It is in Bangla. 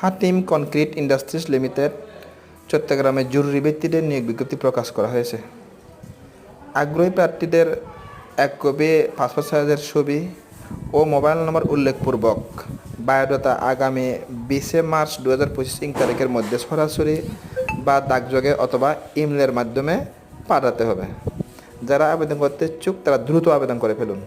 হাতিম কনক্রিট ইন্ডাস্ট্রিজ লিমিটেড, চট্টগ্রামে জরুরি ভিত্তিতে নিয়োগ বিজ্ঞপ্তি প্রকাশ করা হয়েছে। আগ্রহী প্রার্থীদের এক কপি, পাসপোর্ট সাইজের ছবি ও মোবাইল নম্বর উল্লেখপূর্বক। বায়োডাটা আগামী বিশে মার্চ দু হাজার পঁচিশ ইং তারিখের মধ্যে সরাসরি বা ডাকযোগে অথবা ইমেলের মাধ্যমে পাঠাতে হবে। যারা আবেদন করতে ইচ্ছুক, তারা দ্রুত আবেদন করে ফেলুন।